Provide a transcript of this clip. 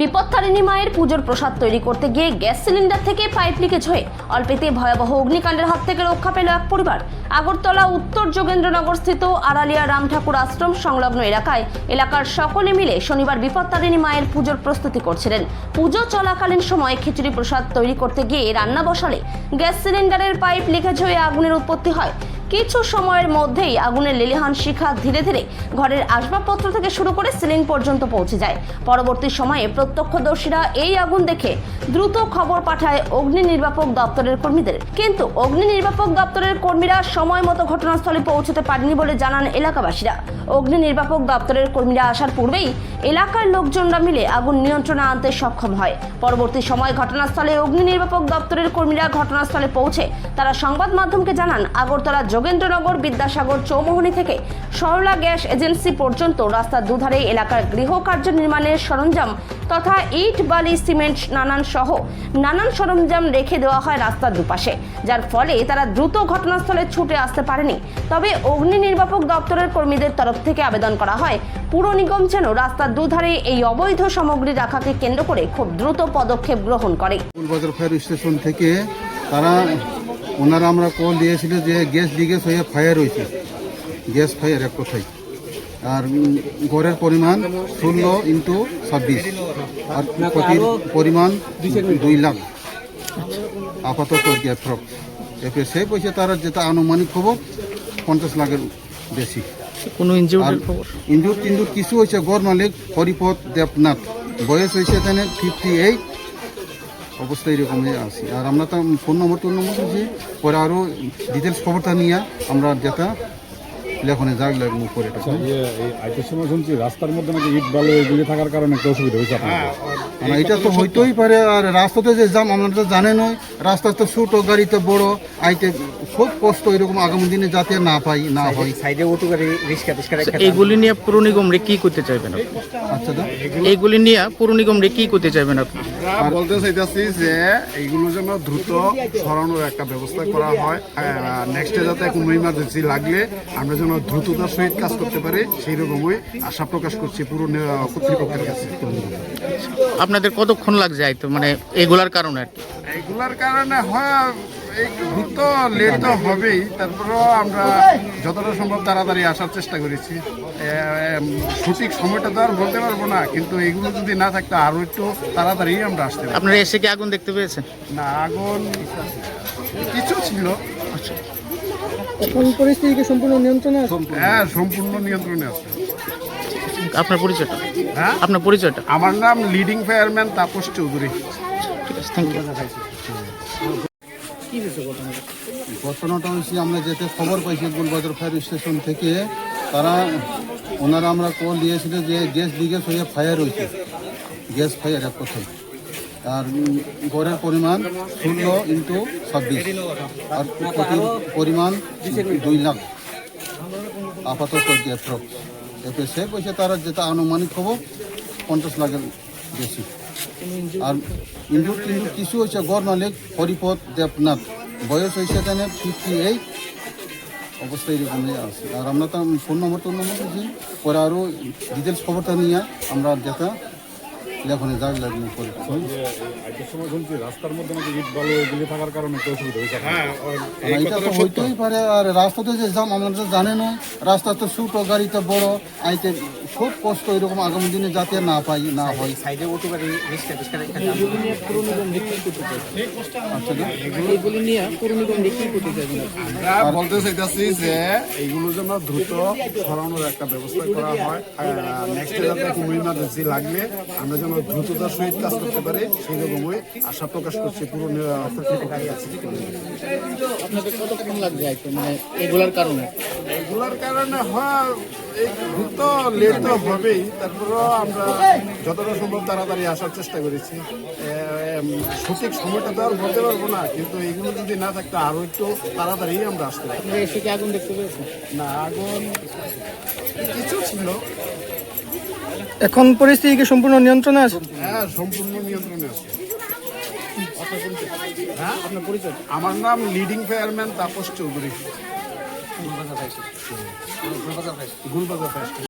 বিপত্তারিণী মায়ের পুজোর প্রসাদ তৈরি করতে গিয়ে গ্যাস সিলিন্ডার থেকে পাইপ লিকেজ হয়ে অল্পেতে ভয়াবহ অগ্নিকাণ্ডের হাত থেকে রক্ষা পেল এক পরিবার। আগরতলা, উত্তর যোগেন্দ্রনগর স্থিত আড়ালিয়া রাম ঠাকুর আশ্রম সংলগ্ন এলাকায় এলাকার সকলে মিলে শনিবার বিপত্তারিণী মায়ের পুজোর প্রস্তুতি করছিলেন। পুজো চলাকালীন সময় খিচুড়ি প্রসাদ তৈরি করতে গিয়ে রান্না বসালে গ্যাস সিলিন্ডারের পাইপ লিকেজ হয়ে আগুনের উৎপত্তি হয়। কিছু সময়ের মধ্যেই আগুনের লেলিহান শিখা ধীরে ধীরে ঘরের আসবাবপত্র থেকে শুরু করে সিলিং পর্যন্ত পৌঁছে যায়। পরবর্তী সময়ে প্রত্যক্ষদর্শীরা এই আগুন দেখে দ্রুত খবর পাঠায় অগ্নি নির্বাপক দপ্তরের কর্মীদের। কিন্তু অগ্নি নির্বাপক দপ্তরের কর্মীরা সময় মতো ঘটনাস্থলে পৌঁছতে পারেনি বলে জানান এলাকাবাসীরা। অগ্নি নির্বাপক দপ্তরের কর্মীরা আসার পূর্বেই এলাকার লোকজনরা মিলে আগুন নিয়ন্ত্রণে আনতে সক্ষম হয়। পরবর্তী সময় ঘটনাস্থলে অগ্নি নির্বাপক দপ্তরের কর্মীরা ঘটনাস্থলে পৌঁছে তারা সংবাদ মাধ্যমকে জানান, আগরতলা যোগেন্দ্রনগর বিদ্যাসাগর চৌমোহনী থেকে সরলা গ্যাস এজেন্সি পর্যন্ত রাস্তার দুধারে এলাকার গৃহ কার্য নির্মাণের সরঞ্জাম তথা ইট, বালি, সিমেন্ট, নানান সহ নানান সরঞ্জাম রেখে দেওয়া হয় রাস্তার দুপাশে। যার ফলে তারা দ্রুত ঘটনাস্থলে ছুটে আসতে পারেনি। তবে অগ্নি নির্বাপক দপ্তরের কর্মীদের তরফ থেকে আবেদন করা হয়, পুর নিগম যেন রাস্তার দুধারে এই অবৈধ সামগ্রী রাখাকে কেন্দ্র করে খুব দ্রুত পদক্ষেপ গ্রহণ করে। স্টেশন থেকে তারা ওনারা আমরা কল দিয়েছিল যে গ্যাস লিকেজ হয়ে ফায়ার হয়েছে। গ্যাস ফায়ার এক কথায়। আর গড়ের পরিমাণ ষোলো ইন্টু ছাব্বিশ। আর ক্ষতির পরিমাণ দুই লাখ। আপাতত অ্যাপ্রক্স এরপরে সে পয়সা তারা যেটা আনুমানিক খবর পঞ্চাশ লাখের বেশি। কোনো ইনজিউরির ইন্দুর কিছু হয়েছে গড় মালিক হরিপদ দেবনাথ। বয়স হয়েছে তাহলে ফিফটি এইট অবস্থা এরকমই আসি আর আমরা তো ফোন নম্বর, টোন নম্বর দিয়েছি। পরে আরও ডিটেলস খবরটা নিয়ে আমরা যেটা লেখনে করে এটা ইয়ে আইটের সময় শুনছি রাস্তার মধ্যে নাকি ইট বালু এগুলি থাকার কারণে একটা অসুবিধা হয়েছে আপনাদের। মানে এটা তো হইতেই পারে আর রাস্তাতে যে জাম আমরা তো জানেনই রাস্তা তো ছোট গাড়িতে বড় আইতে খুব কষ্ট এরকম আগামী দিনে যাতে না পাই না হয়। সাইডে অটো গাড়ি রিক্সা টিক্সা রেখে এইগুলি নিয়ে পুর নিগম রে কি করতে চাইবেন আপনি? আচ্ছা তো এইগুলি নিয়ে পুর নিগম রে কি করতে চাইবেন আপনি? আমরা বলতে চাইতেছি যে এইগুলো যেন দ্রুত সরানোর একটা ব্যবস্থা করা হয় নেক্সটে যাতে কোনো ইমার্জেন্সি লাগলে আমরা যেন দ্রুততার সহিত কাজ করতে পারি সেই রকমই আশা প্রকাশ করছি পুরো কর্তৃপক্ষের কাছে। আপনাদের কতক্ষণ লাগছে আইতো? মানে এগুলার কারণে আর কি? এইগুলার কারণে হয় একটু তো লেট তো হবেই। তারপরেও আমরা যতটা সম্ভব তাড়াতাড়ি আসার চেষ্টা করেছি। সঠিক সময়টা তো আর বলতে পারব না কিন্তু এগুলো যদি না থাকতো আরও একটু তাড়াতাড়ি আমরা আসতে পারি আপনারা এসে কি আগুন দেখতে পেয়েছেন? না আগুন কিছু ছিল। এখন পরিস্থিতিকে সম্পূর্ণ নিয়ন্ত্রণে আছে? হ্যাঁ সম্পূর্ণ নিয়ন্ত্রণে আছে। আপনার পরিচয়টা? হ্যাঁ? আপনার পরিচয়টা? আমার নাম লিডিং ফায়ারম্যান তাপস চৌধুরী। ঠিক আছে থ্যাংক ইউ ঘটনাটা? হচ্ছে আমরা যেতে খবর পাইছি গুলবাজার ফায়ার স্টেশন থেকে তারা ওনারা আমরা কল দিয়েছিল যে গ্যাস লিকেজ হয়ে ফায়ার হয়েছে। গ্যাস ফায়ার এক কথায়। আর গড়ের পরিমাণ ষোলো ইন্টু ছাব্বিশ। আর পরিমাণ দুই লাখ। আপাতত অ্যাপ্রক্স এরপরে সে পয়সা তারা যেটা আনুমানিক খবর পঞ্চাশ লাখের বেশি। আর ইন্দুর টিন্দুর কিছু হয়েছে, গড় মালিক হরিপদ দেবনাথ। বয়স হয়েছে তাহলে ফিফটি এইট অবস্থা এরকমই আছে। আর আমরা তো ফোন নম্বর টোন নম্বর দিয়েছি পরে আরও ডিটেলস খবরটা নিয়ে আমরা যেটা লেখনে যাক লাগবে করে সময় শুনছি রাস্তার মধ্যে নাকি ইট বালু এগুলি থাকার কারণে একটা অসুবিধা হয়েছে? হ্যাঁ এটা তো হইতেই পারে আর রাস্তাতে যে জাম আমরা তো জানেনই রাস্তা তো ছোট গাড়িতে বড় আইতে খুব কষ্ট এরকম আগামী দিনে যাতে না পাই না হয়। সাইডে? নিয়ে করতে আমরা বলতে চাইতেছি যে এইগুলো যেন দ্রুত সরানোর একটা ব্যবস্থা করা হয়। নেক্সটে যাতে কোনো ইমার্জেন্সি লাগলে আমরা যেন দ্রুততার সহিত কাজ করতে পারে সেই রকমই আশা প্রকাশ করছি পুরো কর্তৃপক্ষের কাছে। আপনাদের কতক্ষণ লাগছে আইতো? মানে এগুলার কারণে? এগুলোর কারণে হয় একটু তো লেট তো হবেই। তারপরেও আমরা যতটা সম্ভব তাড়াতাড়ি আসার চেষ্টা করেছি। সঠিক সময়টা তো আর বলতে পারব না কিন্তু এগুলো যদি না থাকতো আরও একটু তাড়াতাড়ি আমরা আসতে এসে কি আগুন দেখতে পেয়েছেন? না আগুন কিছু ছিল। এখন পরিস্থিতিকে সম্পূর্ণ নিয়ন্ত্রণে আছে? হ্যাঁ সম্পূর্ণ নিয়ন্ত্রণে আছে। হ্যাঁ? আপনার পরিচয়? আমার নাম leading fireman Tapas Chowdhury. Gulbazar fire